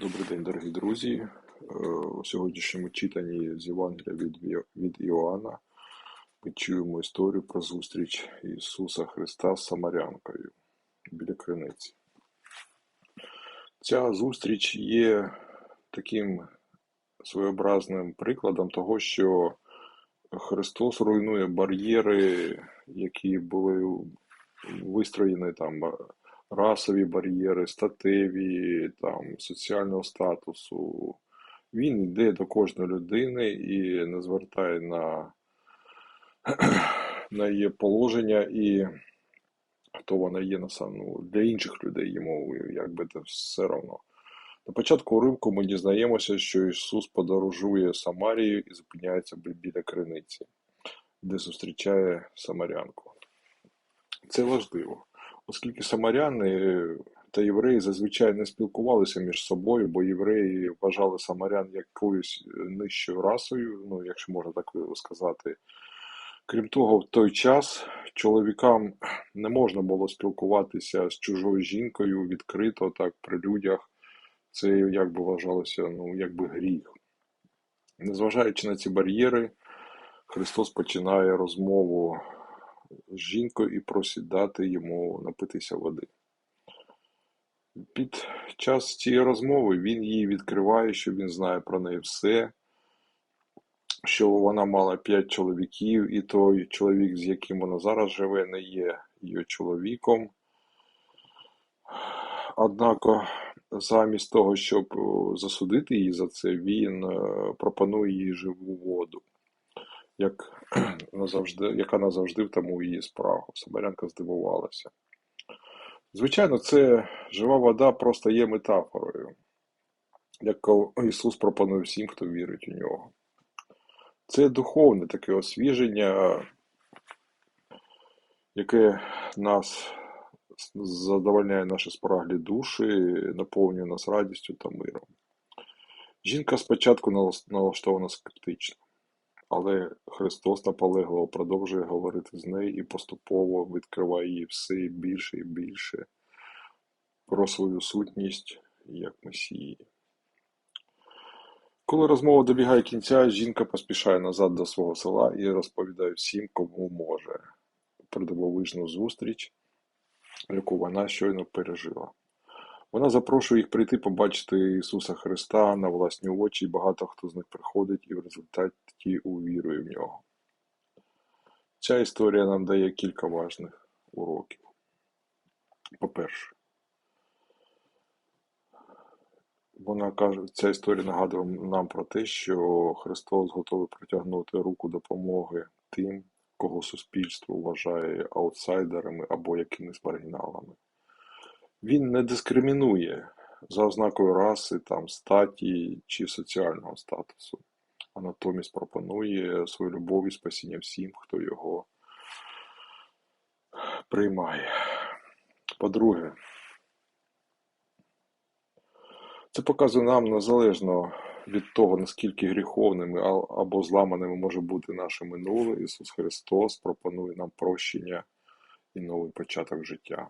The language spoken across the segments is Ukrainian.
Добрий день, дорогі друзі. Е, У сьогоднішньому читанні з Євангелія від, від Іоанна ми чуємо історію про зустріч Ісуса Христа з Самарянкою біля криниці. Ця зустріч є таким своєобразним прикладом того, що Христос руйнує бар'єри, які були вистроєні там расові бар'єри, статеві, там, соціального статусу. Він йде до кожної людини і не звертає на, на її положення і хто вона є на сам- ну, для інших людей йому якби це все одно. На початку уривку ми дізнаємося, що Ісус подорожує Самарією і зупиняється біля криниці, де зустрічає самарянку. Це важливо, оскільки самаряни та євреї зазвичай не спілкувалися між собою, бо євреї вважали самарян якоюсь нижчою расою, ну, якщо можна так сказати. Крім того, в той час чоловікам не можна було спілкуватися з чужою жінкою відкрито, так, при людях. Це якби вважалося ну, якби гріх. Незважаючи на ці бар'єри, Христос починає розмову з жінкою і просить дати йому напитися води. Під час цієї розмови він їй відкриває, що він знає про неї все, що вона мала п'ять чоловіків, і той чоловік, з яким вона зараз живе, не є її чоловіком. Однак, замість того, щоб е, засудити її за це, він е, пропонує їй живу воду, як назавжди, яка назавжди втамує її спрагу. Самарянка здивувалася. Звичайно, це жива вода просто є метафорою, яку Ісус пропонує всім, хто вірить у нього. Це духовне таке освіження, яке нас задовольняє наші спраглі душі, наповнює нас радістю та миром. Жінка спочатку налаштована скептично, але Христос наполегливо продовжує говорити з нею і поступово відкриває їй все більше і більше про свою сутність як Месії. Коли розмова добігає кінця, жінка поспішає назад до свого села і розповідає всім, кому може, про дивовижну зустріч, яку вона щойно пережила. Вона запрошує їх прийти побачити Ісуса Христа на власні очі, і багато хто з них приходить і в результаті увірує в нього. Ця історія нам дає кілька важних уроків. По-перше, вона каже, ця історія нагадує нам про те, що Христос готовий протягнути руку допомоги тим, кого суспільство вважає аутсайдерами або якимись маргіналами. Він не дискримінує за ознакою раси, там, статі чи соціального статусу, а натомість пропонує свою любов і спасіння всім, хто його приймає. По-друге, це показує нам незалежно від того, наскільки гріховними або зламаними може бути наше минуле, Ісус Христос пропонує нам прощення і новий початок життя.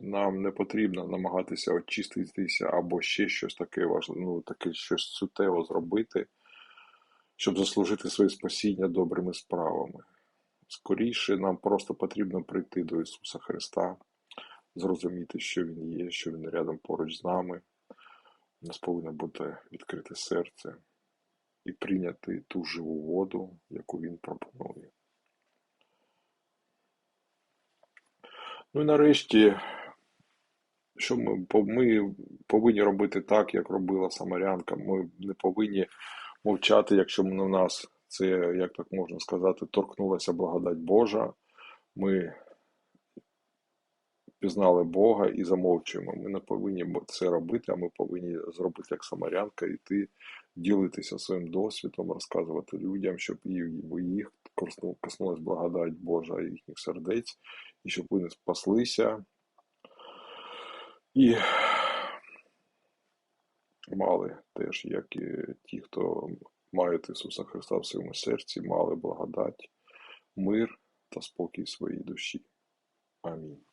Нам не потрібно намагатися очиститися або ще щось таке важливе, ну, таке щось суттєво зробити, щоб заслужити своє спасіння добрими справами. Скоріше нам просто потрібно прийти до Ісуса Христа, зрозуміти, що Він є, що Він рядом поруч з нами. У нас повинно бути відкрите серце і прийняти ту живу воду, яку Він пропонує. Ну і нарешті, що ми, ми повинні робити так, як робила Самарянка. Ми не повинні мовчати, якщо на нас це, як так можна сказати, торкнулася благодать Божа. Ми пізнали Бога і замовчуємо. Ми не повинні це робити, а ми повинні зробити як Самарянка, йти, ділитися своїм досвідом, розказувати людям, щоб і їх косну- коснулась благодать Божа їхніх сердець, і щоб вони спаслися і мали теж, як і ті, хто мають Ісуса Христа в своєму серці, мали благодать, мир та спокій своїй душі. Амінь.